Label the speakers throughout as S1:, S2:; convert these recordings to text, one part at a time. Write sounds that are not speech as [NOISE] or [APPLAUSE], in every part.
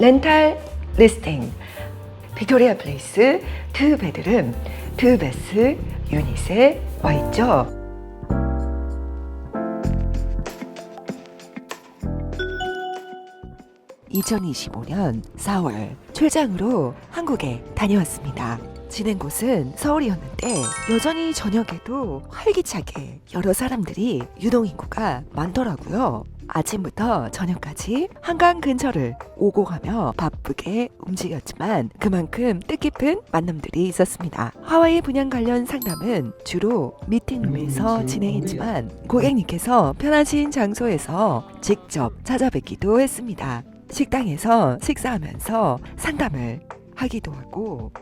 S1: 렌탈 리스팅 빅토리아 플레이스 두 베드룸 두 베스 유닛에 와 있죠. (2025년 4월) 출장으로 한국에 다녀왔습니다. 지낸 곳은 서울이었는데 여전히 저녁에도 활기차게 여러 사람들이 유동인구가 많더라고요. 아침부터 저녁까지 한강 근처를 오고 가며 바쁘게 움직였지만 그만큼 뜻깊은 만남들이 있었습니다. 하와이 분양 관련 상담은 주로 미팅룸에서 진행했지만 고객님께서 편하신 장소에서 직접 찾아뵙기도 했습니다. 식당에서 식사하면서 상담을 하기도 하고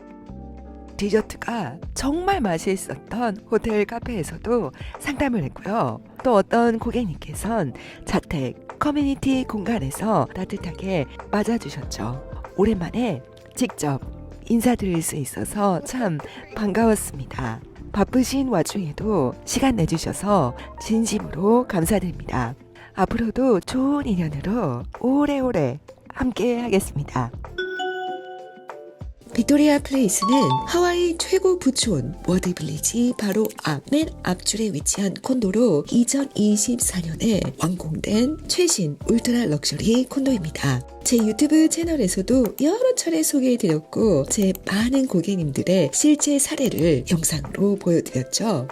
S1: 디저트가 정말 맛있었던 호텔 카페에서도 상담을 했고요. 또 어떤 고객님께선 자택 커뮤니티 공간에서 따뜻하게 맞아주셨죠. 오랜만에 직접 인사드릴 수 있어서 참 반가웠습니다. 바쁘신 와중에도 시간 내주셔서 진심으로 감사드립니다. 앞으로도 좋은 인연으로 오래오래 함께 하겠습니다. 빅토리아 플레이스는 하와이 최고 부촌 워드 빌리지 바로 앞맨 앞줄에 위치한 콘도로 2024년에 완공된 최신 울트라 럭셔리 콘도입니다. 제 유튜브 채널에서도 여러 차례 소개해드렸고 제 많은 고객님들의 실제 사례를 영상으로 보여드렸죠.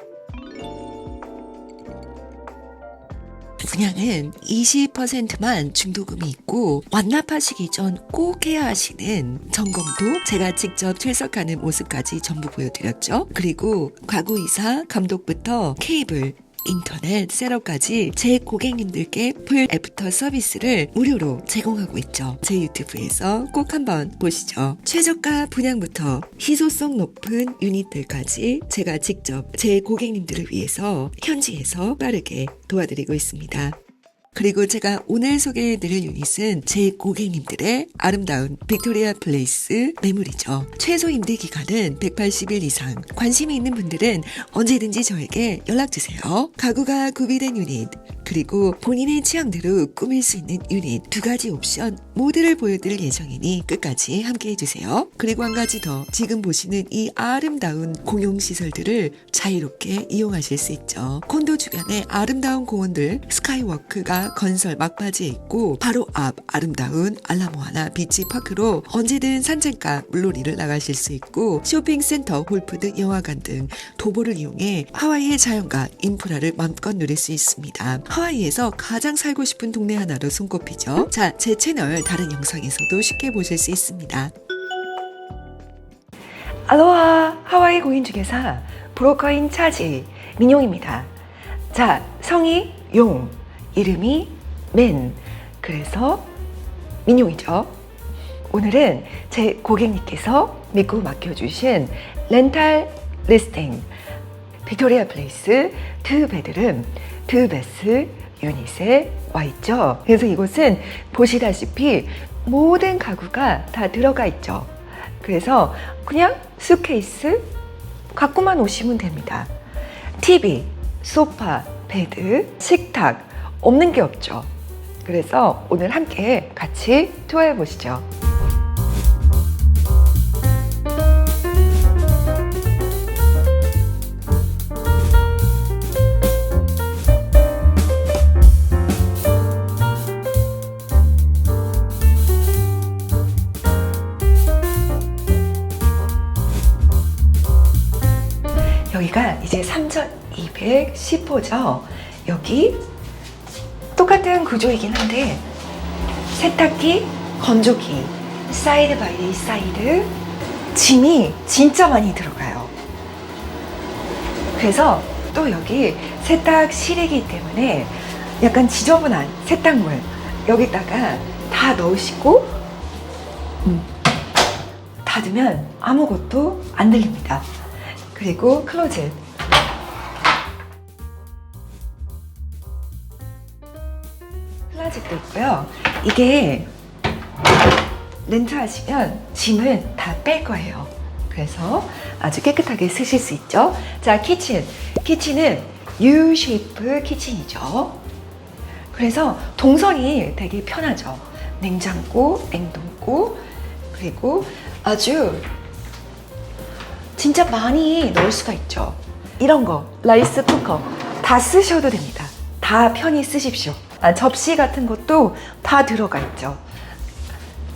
S1: 분양은 20%만 중도금이 있고 완납하시기 전 꼭 해야 하시는 점검도 제가 직접 출석하는 모습까지 전부 보여드렸죠. 그리고 가구이사 감독부터 케이블 인터넷 셋업까지 제 고객님들께 풀 애프터 서비스를 무료로 제공하고 있죠. 제 유튜브에서 꼭 한번 보시죠. 최저가 분양부터 희소성 높은 유닛들까지 제가 직접 제 고객님들을 위해서 현지에서 빠르게 도와드리고 있습니다. 그리고 제가 오늘 소개해드릴 유닛은 제 고객님들의 아름다운 빅토리아 플레이스 매물이죠. 최소 임대 기간은 180일 이상. 관심이 있는 분들은 언제든지 저에게 연락주세요. 가구가 구비된 유닛, 그리고 본인의 취향대로 꾸밀 수 있는 유닛 두 가지 옵션 모두를 보여드릴 예정이니 끝까지 함께 해주세요. 그리고 한 가지 더 지금 보시는 이 아름다운 공용 시설들을 자유롭게 이용하실 수 있죠. 콘도 주변에 아름다운 공원들 스카이워크가 건설 막바지에 있고 바로 앞 아름다운 알라모하나 비치 파크로 언제든 산책과 물놀이를 나가실 수 있고 쇼핑센터, 홀푸드, 영화관 등 도보를 이용해 하와이의 자연과 인프라를 마음껏 누릴 수 있습니다. 하와이에서 가장 살고 싶은 동네 하나로 손꼽히죠. 자, 제 채널 다른 영상에서도 쉽게 보실 수 있습니다. 알로하 하와이 고인중개사 브로커인 차지 민용입니다. 자, 성이 용, 이름이 맨. 그래서 민용이죠. 오늘은 제 고객님께서 믿고 맡겨주신 렌탈 리스팅 빅토리아 플레이스 두 베드룸 두 베스 유닛에 와 있죠. 그래서 이곳은 보시다시피 모든 가구가 다 들어가 있죠. 그래서 그냥 수케이스 갖고만 오시면 됩니다. TV, 소파, 베드, 식탁 없는 게 없죠. 그래서 오늘 함께 같이 투어해 보시죠. 여기가 이제 3210호죠. 여기 똑같은 구조이긴 한데 세탁기, 건조기, 사이드 바이 사이드 짐이 진짜 많이 들어가요. 그래서 또 여기 세탁실이기 때문에 약간 지저분한 세탁물 여기다가 다 넣으시고 음, 닫으면 아무것도 안 들립니다. 그리고 클로젯 클로젯도 있고요. 이게 렌트하시면 짐을 다 뺄 거예요. 그래서 아주 깨끗하게 쓰실 수 있죠. 자, 키친. 키친은 U 쉐이프 키친이죠. 그래서 동선이 되게 편하죠. 냉장고, 냉동고, 그리고 아주 진짜 많이 넣을 수가 있죠. 이런 거, 라이스 쿠커 다 쓰셔도 됩니다. 다 편히 쓰십시오. 아, 접시 같은 것도 다 들어가 있죠.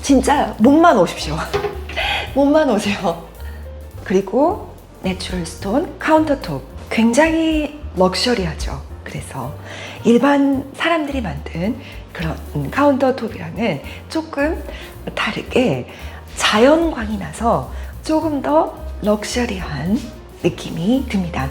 S1: 진짜 몸만 오십시오. [LAUGHS] 몸만 오세요. 그리고 내추럴 스톤 카운터톱 굉장히 럭셔리하죠. 그래서 일반 사람들이 만든 그런 카운터톱이랑은 조금 다르게 자연광이 나서 조금 더 럭셔리한 느낌이 듭니다.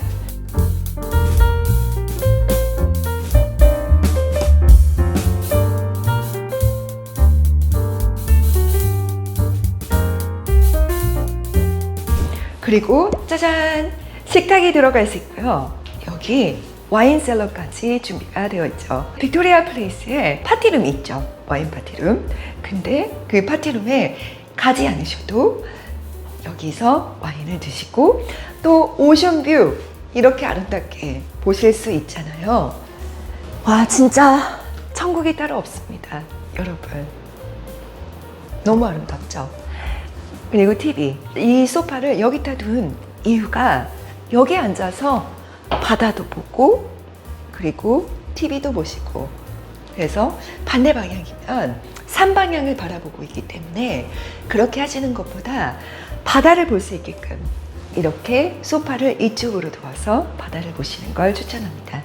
S1: 그리고 짜잔 식탁이 들어갈 수 있고요. 여기 와인 셀러까지 준비가 되어 있죠. 빅토리아 플레이스에 파티룸이 있죠. 와인 파티룸. 근데 그 파티룸에 가지 않으셔도 여기서 와인을 드시고 또 오션뷰 이렇게 아름답게 보실 수 있잖아요. 와 진짜 천국이 따로 없습니다. 여러분. 너무 아름답죠? 그리고 TV. 이 소파를 여기다 둔 이유가 여기 앉아서 바다도 보고 그리고 TV도 보시고 그래서 반대 방향이면 산방향을 바라보고 있기 때문에 그렇게 하시는 것보다 바다를 볼 수 있게끔 이렇게 소파를 이쪽으로 두어서 바다를 보시는 걸 추천합니다.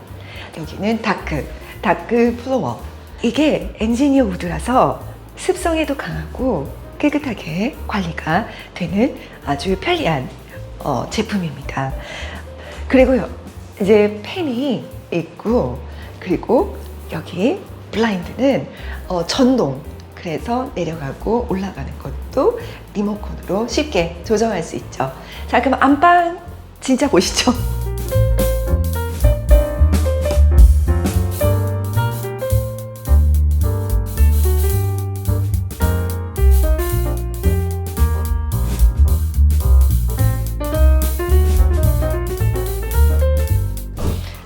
S1: 여기는 다크, 다크 플로어. 이게 엔지니어 우드라서 습성에도 강하고 깨끗하게 관리가 되는 아주 편리한 어, 제품입니다. 그리고요, 이제 팬이 있고, 그리고 여기 블라인드는 어, 전동. 그래서 내려가고 올라가는 것도 리모컨으로 쉽게 조정할 수 있죠. 자, 그럼 안방 진짜 보시죠. [LAUGHS]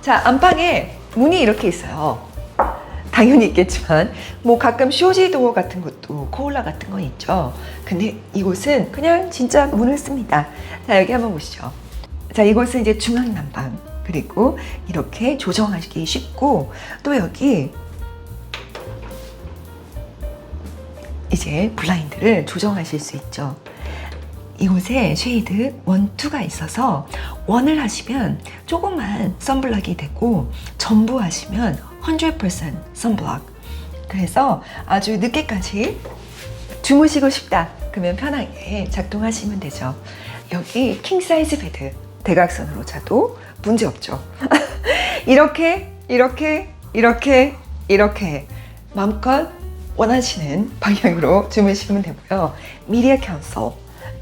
S1: 자, 안방에 문이 이렇게 있어요. 당연히 있겠지만, 뭐 가끔 쇼지 도어 같은 것도 코올라 같은 건 있죠. 근데 이곳은 그냥 진짜 문을 씁니다. 자, 여기 한번 보시죠. 자, 이곳은 이제 중앙 난방. 그리고 이렇게 조정하기 쉽고, 또 여기 이제 블라인드를 조정하실 수 있죠. 이곳에 쉐이드 원투가 있어서 원을 하시면 조금만 선블락이 되고 전부 하시면 100% 선블락 그래서 아주 늦게까지 주무시고 싶다. 그러면 편하게 작동하시면 되죠. 여기 킹 사이즈 베드 대각선으로 자도 문제 없죠. [LAUGHS] 이렇게 이렇게 이렇게 이렇게 마음껏 원하시는 방향으로 주무시면 되고요. 미디어 캔슬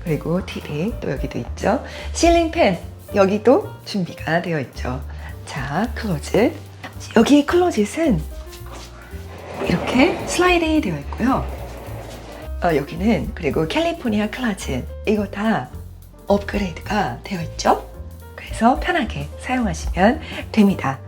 S1: 그리고 TV 또 여기도 있죠. 실링 팬 여기도 준비가 되어 있죠. 자, 클로즈. 여기 클로짓은 이렇게 슬라이딩이 되어 있고요. 어, 여기는 그리고 캘리포니아 클라즈 이거 다 업그레이드가 되어 있죠. 그래서 편하게 사용하시면 됩니다.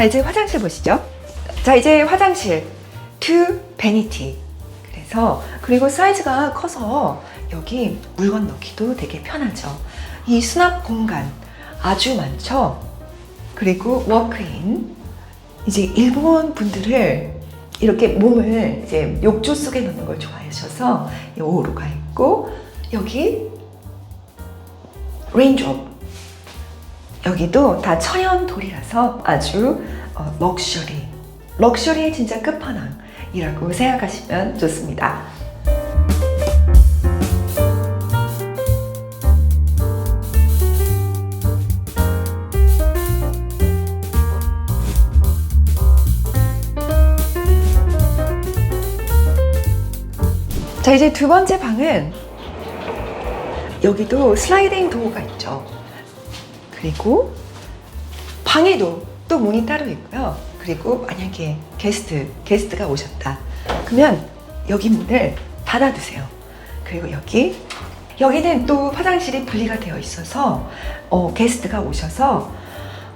S1: 자 이제 화장실 보시죠. 자 이제 화장실 투 베니티. 그래서 그리고 사이즈가 커서 여기 물건 넣기도 되게 편하죠. 이 수납 공간 아주 많죠. 그리고 워크인 이제 일본 분들을 이렇게 몸을 이제 욕조 속에 넣는 걸 좋아하셔서 이 오로가 있고 여기 레인드롭 여기도 다 천연 돌이라서 아주 어, 럭셔리, 럭셔리의 진짜 끝판왕이라고 생각하시면 좋습니다. 자 이제 두 번째 방은 여기도 슬라이딩 도어가 있죠. 그리고 방에도 또 문이 따로 있고요. 그리고 만약에 게스트, 게스트가 오셨다. 그러면 여기 문을 닫아두세요. 그리고 여기 여기는 또 화장실이 분리가 되어 있어서 어, 게스트가 오셔서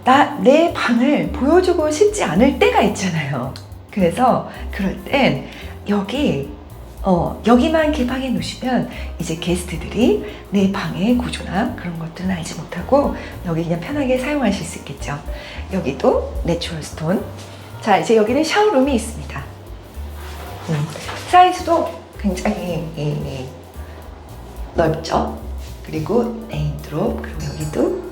S1: 나 내 방을 보여주고 싶지 않을 때가 있잖아요. 그래서 그럴 땐 여기 어, 여기만 개방해 놓으시면 이제 게스트들이 내 방의 구조나 그런 것들은 알지 못하고 여기 그냥 편하게 사용하실 수 있겠죠. 여기도 내추럴 스톤. 자, 이제 여기는 샤워룸이 있습니다. 음, 사이즈도 굉장히 이, 이, 넓죠. 그리고 레인드롭 그리고 여기도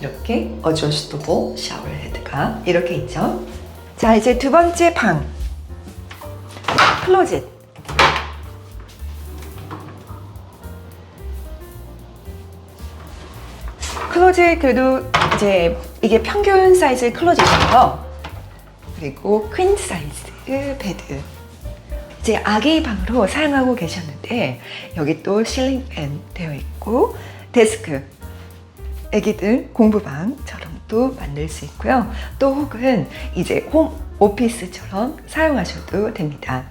S1: 이렇게 어저스터블 샤워 헤드가 이렇게 있죠. 자, 이제 두 번째 방. 클로젯. 클로젯 그래도 이제 이게 평균 사이즈 클로젯이에요. 그리고 퀸 사이즈 베드. 이제 아기 방으로 사용하고 계셨는데 여기 또 실링 팬 되어 있고 데스크 애기들 공부방처럼 또 만들 수 있고요. 또 혹은 이제 홈 오피스처럼 사용하셔도 됩니다.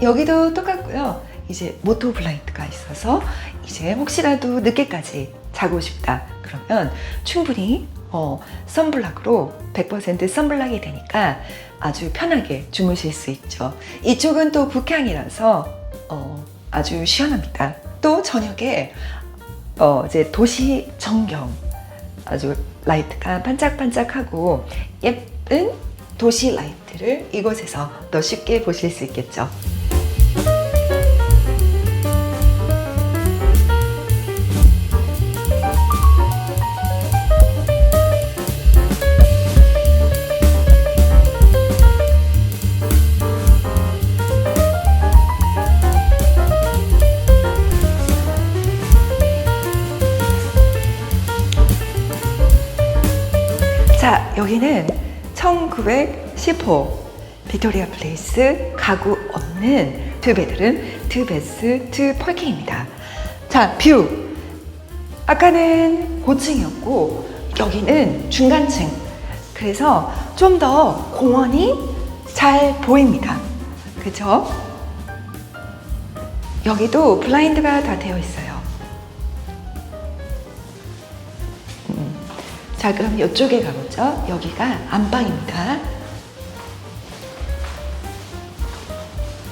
S1: 여기도 똑같고요. 이제 모토 블라인드가 있어서 이제 혹시라도 늦게까지 자고 싶다 그러면 충분히 어, 선블락으로 100% 선블락이 되니까 아주 편하게 주무실 수 있죠. 이쪽은 또 북향이라서 어, 아주 시원합니다. 또 저녁에 어, 이제 도시 전경 아주 라이트가 반짝반짝하고 예쁜 도시 라이트를 이곳에서 더 쉽게 보실 수 있겠죠. 1910호 빅토리아 플레이스 가구 없는 두 베드룸, 두 베스, 두 펄킹입니다. 자, 뷰. 아까는 고층이었고 여기는 중간층. 그래서 좀 더 공원이 잘 보입니다. 그죠? 여기도 블라인드가 다 되어 있어요. 자, 그럼 이쪽에 가보죠. 여기가 안방입니다.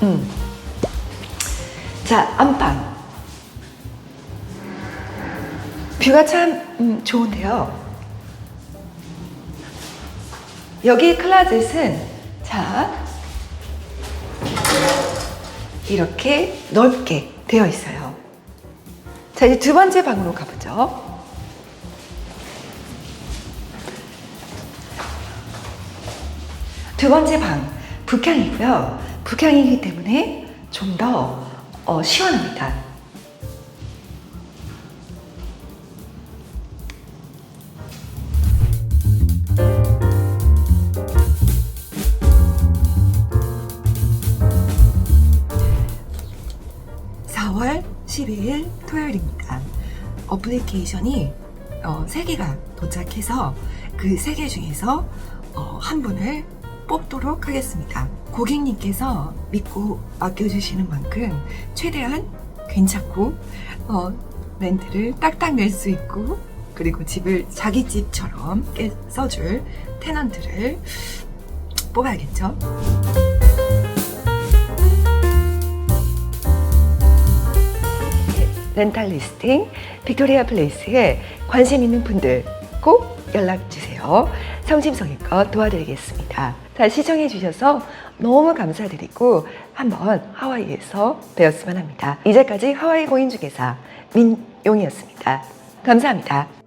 S1: 음. 자, 안방. 뷰가 참 음, 좋은데요. 여기 클라젯은 자 이렇게 넓게 되어 있어요. 자, 이제 두 번째 방으로 가보죠. 두 번째 방, 북향이고요. 북향이기 때문에 좀더 어, 시원합니다. (4월 12일) 토요일입니다. 어플리케이션이 어, 3개가 도착해서 그 3개 중에서 어, 한 분을 뽑도록 하겠습니다. 고객님께서 믿고 맡겨주시는 만큼 최대한 괜찮고 어, 렌트를 딱딱 낼 수 있고 그리고 집을 자기 집처럼 깨- 써줄 테넌트를 뽑아야겠죠. 렌탈 리스팅 빅토리아 플레이스에 관심 있는 분들 꼭 연락 주세요. 성심성의껏 도와드리겠습니다. 자, 시청해 주셔서 너무 감사드리고 한번 하와이에서 배웠으면 합니다. 이제까지 하와이 고인중개사 민용이었습니다. 감사합니다.